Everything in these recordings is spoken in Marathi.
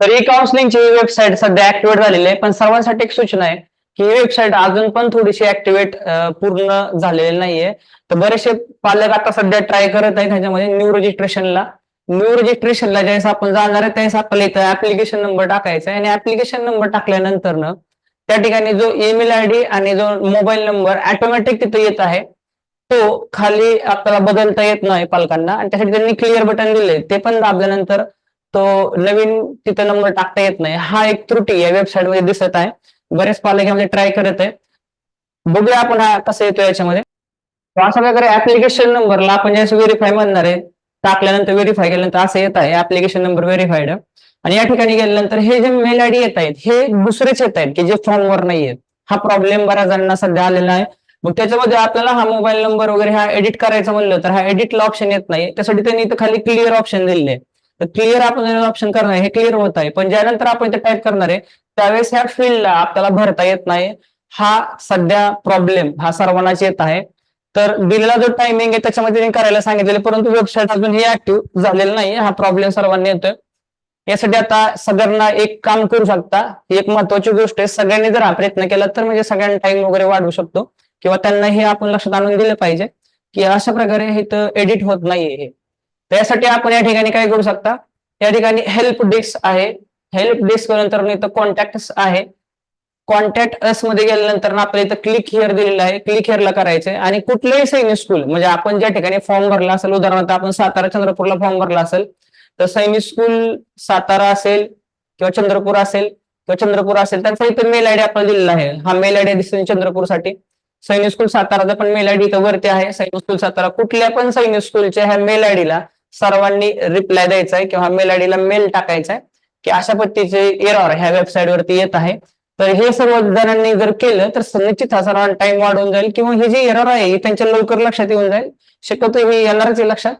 तर ई काउन्सिलिंगची वेबसाईट सध्या ऍक्टिव्हेट झालेली आहे पण सर्वांसाठी एक सूचना आहे की ही वेबसाईट अजून पण थोडीशी ऍक्टिव्हेट पूर्ण झालेली नाहीये. तर बरेचसे पालक आता सध्या ट्राय करत आहेत ह्याच्यामध्ये न्यू रजिस्ट्रेशनला न्यू रजिस्ट्रेशनला ज्यावेळेस आपण जाणार आहे त्यावेळेस आपल्याला इथं ऍप्लिकेशन नंबर टाकायचा आहे. आणि ऍप्लिकेशन नंबर टाकल्यानंतर त्या ठिकाणी जो ईमेल आय डी आणि जो मोबाईल नंबर ऑटोमॅटिक तिथे येत आहे. तो खाली आपल्याला बदलता येत नाही पालकांना. आणि त्यासाठी त्यांनी क्लिअर बटन दिले ते पण दाबल्यानंतर तो नवीन तिथं नंबर टाकता येत नाही. हा एक त्रुटी या वेबसाईटमध्ये दिसत आहे. बरेच पालक यामध्ये ट्राय करत आहे बघूया आपण हा कसा येतो याच्यामध्ये. अशा प्रकारे ऍप्लिकेशन नंबरला आपण ज्यावेळेस व्हेरीफाय म्हणणार आहे टाकल्यानंतर व्हेरीफाय केल्यानंतर असं येत आहे ऍप्लिकेशन नंबर व्हेरीफाईड आणि या ठिकाणी गेल्यानंतर हे जे मेल आयडी येत आहेत हे दुसरेच येत आहेत की जे फॉर्मवर नाही आहेत. हा प्रॉब्लेम बऱ्याच जणांना सध्या आलेला आहे. मग त्याच्यामध्ये आपल्याला हा मोबाईल नंबर वगैरे हा एडिट करायचा म्हणलं तर हा एडिटला ऑप्शन येत नाही. त्यासाठी त्यांनी इथं खाली क्लिअर ऑप्शन दिलेले आहे. तर क्लिअर आपण ऑप्शन करणार हे क्लिअर होत आहे. पण ज्यानंतर आपण इथे टाईप करणार आहे त्यावेळेस ह्या फील्डला आपल्याला भरता येत नाही. हा सध्या प्रॉब्लेम हा सर्वांनाच येत आहे. तर दिलेला जो टायमिंग आहे त्याच्यामध्ये त्यांनी करायला सांगितलेलं परंतु वेबसाईट अजून हे ऍक्टिव्ह झालेलं नाही हा प्रॉब्लेम सर्वांनी येतोय. यासाठी आता सगळ्यांना एक काम करू शकता. ही एक महत्वाची गोष्ट आहे. सगळ्यांनी जर हा प्रयत्न केला तर म्हणजे सगळ्यांना टाइम वगैरे वाढवू शकतो. किंवा त्यांना हे आपण लक्षात आणून दिलं पाहिजे की अशा प्रकारे हे तर एडिट होत नाहीये हे. त्यासाठी आपण या ठिकाणी काय करू शकता? या ठिकाणी हेल्प डेस्क आहे. हेल्प डेस्क नंतर इथं कॉन्टॅक्ट आहे. कॉन्टॅक्ट असमध्ये गेल्यानंतर आपल्याला इथं क्लिक हिअर दिलेलं आहे. क्लिक हिअरला करायचंय. आणि कुठलेही सैनिक स्कूल म्हणजे आपण ज्या ठिकाणी फॉर्म भरला असेल उदाहरणार्थ आपण सातारा चंद्रपूरला फॉर्म भरला असेल तर सैनिक स्कूल सातारा असेल किंवा चंद्रपूर असेल किंवा चंद्रपूर असेल त्यांचा इथं मेल आयडी आपल्याला दिलेला आहे. हा मेल आयडी दिसेल चंद्रपूरसाठी. सैनिक स्कूल साताराचा पण मेल आयडी इथं वरती आहे. सैनिक स्कूल सातारा कुठल्या पण सैनिक स्कूलच्या ह्या मेल आयडीला सर्वांनी रिप्लाय द्यायचा आहे किंवा मेल आयडीला मेल टाकायचा आहे की अशा पद्धतीचे एरॉर ह्या वेबसाईट वरती येत आहे. तर हे सर्व जणांनी जर केलं तर निश्चित हा सर्वांना टाइम वाढून जाईल किंवा हे जे एरर आहे हे त्यांच्या लवकर लक्षात येऊन जाईल. शक्यतो हे येणारच आहे लक्षात.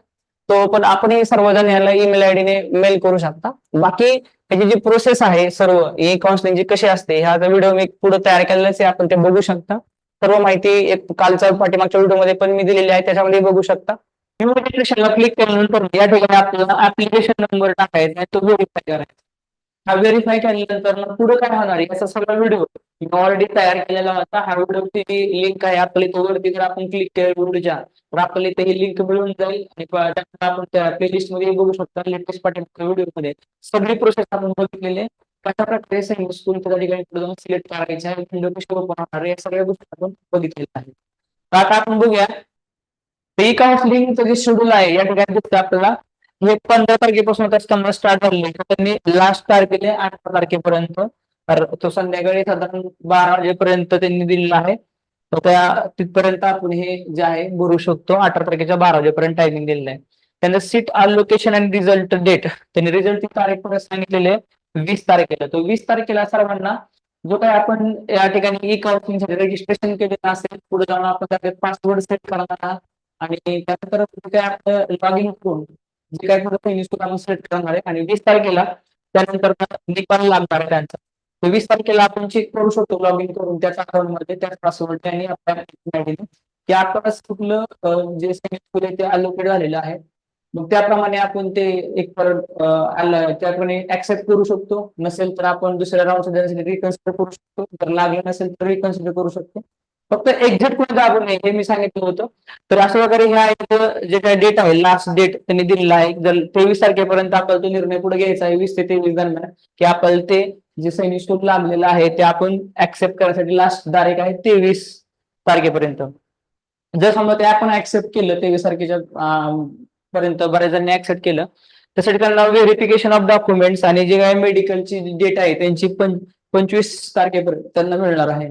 तो पण आपणही सर्वजण याला ईमेल आयडीने मेल करू शकता. बाकी त्याची जी प्रोसेस आहे सर्व ई काउन्सिलिंगची कशी असते ह्या व्हिडिओ मी पुढे तयार केलेलाच आहे आपण ते बघू शकता. सर्व माहिती एक कालच्या पाठीमागच्या व्हिडिओमध्ये पण मी दिलेली आहे त्याच्यामध्ये बघू शकता. इन्व्हिटेशनला क्लिक केल्यानंतर या ठिकाणी आपल्याला ऍप्लिकेशन नंबर टाकायचा तो व्हेरीफाय करायचा हा व्हेरीफाय केल्यानंतर पुढे काय होणार याचा सगळा व्हिडिओ मी ऑलरेडी तयार केलेला होता. हा व्हिडिओची लिंक आहे. आपल्या इथं वरती जर आपण क्लिक केलं व्हिडिओच्या तर आपल्याला इथे ही लिंक मिळून जाईल. आणि त्यानंतर आपण त्या प्लेलिस्टमध्ये बघू शकता. लेटेस्ट पाठीमागच्या व्हिडिओमध्ये. सगळी प्रोसेस आपण बघितलेली आहे. कशा प्रकारे स्कूल त्या ठिकाणी पुढे जाऊन सिलेक्ट करायचे आहे व्हिडिओ कशी ओपन होणार या सगळ्या गोष्टी आपण बघितलेल्या आहेत. आता आपण बघूया. ई काउन्सिलिंगचं जे शेड्यूल आहे या ठिकाणी दिसतं आपल्याला हे पंधरा तारखेपासून आता स्टार्ट झालेले तर त्यांनी लास्ट तारखेला अठरा तारखेपर्यंत तर तो संध्याकाळी साधारण बारा वाजेपर्यंत त्यांनी दिलेला आहे. तर त्या तिथपर्यंत आपण हे जे आहे भरू शकतो. अठरा तारखेच्या बारा वाजेपर्यंत टायमिंग दिलेलं आहे. त्यांना सीट अलोकेशन आणि रिझल्ट डेट त्यांनी रिझल्टची तारीख परत सांगितलेली आहे वीस तारखेला. तो वीस तारखेला सर्वांना जो काही आपण या ठिकाणी ई काउन्सिलिंगसाठी रजिस्ट्रेशन केलेलं असेल पुढे जाऊन आपण पासवर्ड सेट करणार आहात. आणि त्यानंतर काय आपलं लॉग इन करून जे काय थोडं आपण सेट करणार आहे. आणि वीस तारखेला त्यानंतर निकाल लागणार आहे त्यांचा. तर वीस तारखेला आपण चेक करू शकतो लॉग इन करून त्याच अकाउंटमध्ये त्याच पासवर्ड आणि आपल्या आयडीने की आपल्याला कुठलं जे स्कूल आहे ते अलोकेट झालेलं आहे. मग त्याप्रमाणे आपण ते एक परत त्याप्रमाणे ऍक्सेप्ट करू शकतो. नसेल तर आपण दुसऱ्या राऊंड रिकन्सिडर करू शकतो. जर लागलं नसेल तर रिकन्सिडर करू शकतो. फक्त एक्झिट कोणी दाबू नये हे मी सांगितलं होतं. तर अशा प्रकारे ह्या जे काही डेट आहे लास्ट डेट त्यांनी दिलेला आहे. जर तेवीस तारखेपर्यंत आपल्याला तो निर्णय पुढे घ्यायचा आहे वीस ते तेवीस दरम्यान की आपल्याला ते जे सैनिक स्टोक लाभलेलं आहे ते आपण ऍक्सेप्ट करण्यासाठी लास्ट तारीख आहे तेवीस तारखेपर्यंत. जर समजा ते आपण ऍक्सेप्ट केलं तेवीस तारखेच्या पर्यंत बऱ्याच जणांनी ऍक्सेप्ट केलं त्यासाठी त्यांना व्हेरिफिकेशन ऑफ डॉक्युमेंट्स आणि जे काही मेडिकलची डेट आहे त्यांची पंचवीस तारखेपर्यंत त्यांना मिळणार आहे.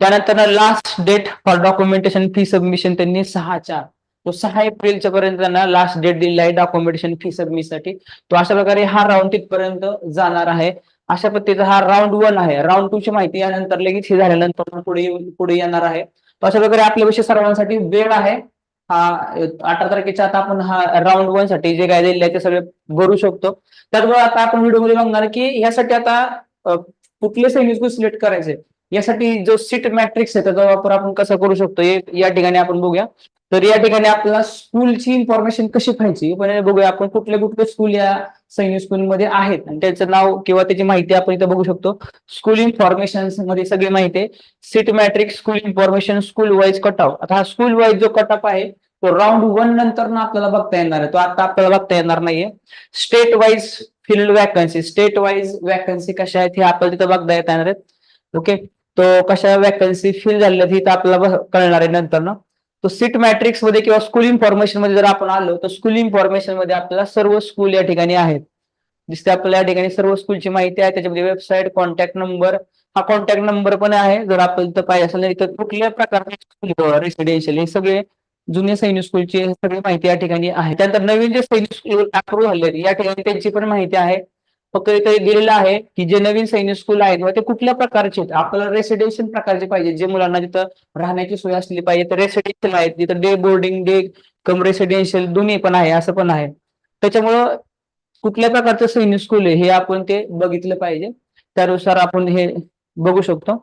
त्यानंतर last date for documentation fee submission त्यांनी सहा चार तो सहा एप्रिलच्या पर्यंत त्यांना लास्ट डेट दिलेला आहे डॉक्युमेंटेशन फी सबमिशनसाठी तो अशा प्रकारे हा राऊंड तिथपर्यंत जाणार आहे. अशा पद्धतीचा हा राऊंड वन आहे. राऊंड टू ची माहिती यानंतर लगेच हे झाल्यानंतर पुढे पुढे येणार आहे. तो अशा प्रकारे आपल्याविषयी सर्वांसाठी वेळ आहे. हा अठरा तारखेच्या आता आपण हा राऊंड वनसाठी जे काय दिले आहे ते सगळे भरू शकतो. त्याचबरोबर आता आपण व्हिडिओमध्ये बघणार की ह्यासाठी आता कुठले सैनिक सिलेक्ट करायचे? यासाठी जो सीट मॅट्रिक्स आहे त्याचा वापर आपण कसा करू शकतो या ठिकाणी आपण बघूया. तर या ठिकाणी आपल्याला स्कूलची इन्फॉर्मेशन कशी पाहिजे पण बघूया. आपण कुठले कुठले स्कूल या सैनिक स्कूलमध्ये आहेत आणि त्याचं नाव किंवा त्याची माहिती आपण इथं बघू शकतो. स्कूल इन्फॉर्मेशनमध्ये सगळी माहिती आहे. Seat matrix school information school wise cutout आता हा स्कूल वाईज जो कटअप आहे तो राऊंड वन नंतर ना आपल्याला बघता येणार आहे. तो आता आपल्याला बघता येणार नाहीये. State wise filled vacancy state wise vacancy कशा आहेत हे आपल्याला तिथं बघता येणार आहेत. ओके तो कशा वॅकन्सी फिल झालेल्या ही तर आपल्याला कळणार आहे नंतर ना. तो सीट मॅट्रिक्समध्ये किंवा स्कूल इन्फॉर्मेशनमध्ये जर आपण आलो तर स्कूल इन्फॉर्मेशनमध्ये आपल्याला सर्व स्कूल या ठिकाणी आहेत. दिसते आपल्याला या ठिकाणी सर्व स्कूलची माहिती आहे त्याच्यामध्ये वेबसाईट कॉन्टॅक्ट नंबर हा कॉन्टॅक्ट नंबर पण आहे. जर आपल्याला इथं पाहिजे असेल तर कुठल्या प्रकारचे स्कूल रेसिडेन्शियल हे सगळे जुने सैनिक स्कूलची सगळी माहिती या ठिकाणी आहे. त्यानंतर नवीन जे सैनिक स्कूल अप्रूव्ह झाले या ठिकाणी त्यांची पण माहिती आहे. फक्त इथे दिलेलं आहे की जे नवीन सैनिक स्कूल आहेत किंवा ते कुठल्या प्रकारचे आहेत? आपल्याला रेसिडेन्शियल प्रकारचे पाहिजे. जे मुलांना तिथं राहण्याची सोय असली पाहिजे तर रेसिडेन्शियल आहेत. तिथं day boarding day cum residential दोन्ही पण आहे असं पण आहे. त्याच्यामुळं कुठल्या प्रकारचं सैनिक स्कूल आहे हे आपण ते बघितलं पाहिजे. त्यानुसार आपण हे बघू शकतो.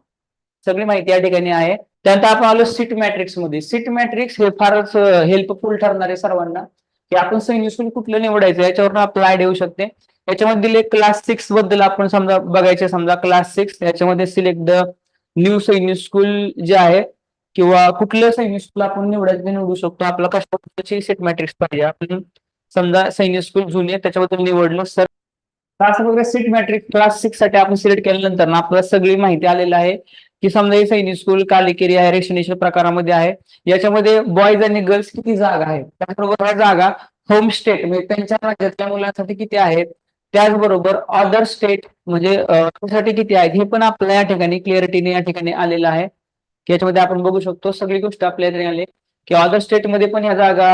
सगळी माहिती या ठिकाणी आहे. त्यानंतर आपण आलो सीट मॅट्रिक्समध्ये. सीट मॅट्रिक्स हे फारच हेल्पफुल ठरणार आहे सर्वांना की आपण सैनिक स्कूल कुठलं निवडायचं याच्यावर आपल्याला आयडिया येऊ शकते. याच्यामध्ये दिले क्लास सिक्सबद्दल आपण समजा बघायचे समजा क्लास सिक्स याच्यामध्ये select the new Sainik school जे आहे किंवा कुठलं सैनिक स्कूल आपण निवडायचं निवडू शकतो. आपला कशाची सेट मॅट्रिक्स पाहिजे? आपण समजा सैनिक स्कूल जुने त्याच्याबद्दल निवडलं सर असं वगैरे सीट मॅट्रिक क्लास सिक्ससाठी आपण सिलेक्ट केल्यानंतर ना आपल्याला सगळी माहिती आलेली आहे की समजा हे सैनिक स्कूल कालिकेरी आहे रेसिडेन्शियल प्रकारामध्ये आहे. याच्यामध्ये बॉयज आणि गर्ल्स किती जागा आहे त्याचबरोबर ह्या जागा होम स्टेट म्हणजे त्यांच्या राज्यातल्या मुलांसाठी किती आहेत? त्याचबरोबर अदर स्टेट म्हणजे त्यासाठी किती आहेत? हे पण आपल्या या ठिकाणी क्लिअरिटीने या ठिकाणी आलेलं आहे. की याच्यामध्ये आपण बघू शकतो सगळी गोष्ट आपल्या इथे आली. की अदर स्टेटमध्ये पण ह्या जागा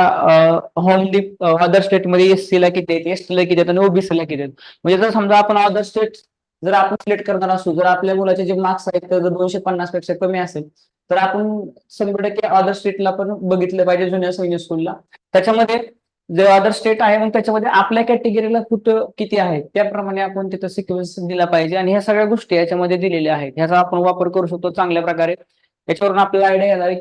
होम डिप अदर स्टेटमध्ये एससी ला किती आहेत? एसटी ला किती आहेत? आणि ओबीसी ला किती आहेत? म्हणजे जर समजा आपण अदर स्टेट जर आपण सिलेक्ट करणार असू जर आपल्या मुलाचे जे मार्क्स आहेत तर जर दोनशे पन्नासपेक्षा कमी असेल तर आपण शंभर टक्के अदर स्टेटला पण बघितलं पाहिजे जुन्या सैनिक स्कूलला त्याच्यामध्ये जे अदर स्टेट आहे मग त्याच्यामध्ये आपल्या कॅटेगरीला कुठं किती आहे त्याप्रमाणे आपण तिथं सिक्वेन्स दिला पाहिजे. आणि ह्या सगळ्या गोष्टी याच्यामध्ये दिलेल्या आहेत. ह्याचा आपण वापर करू शकतो चांगल्या प्रकारे. याच्यावरून आपल्याला आयडिया येणार आहे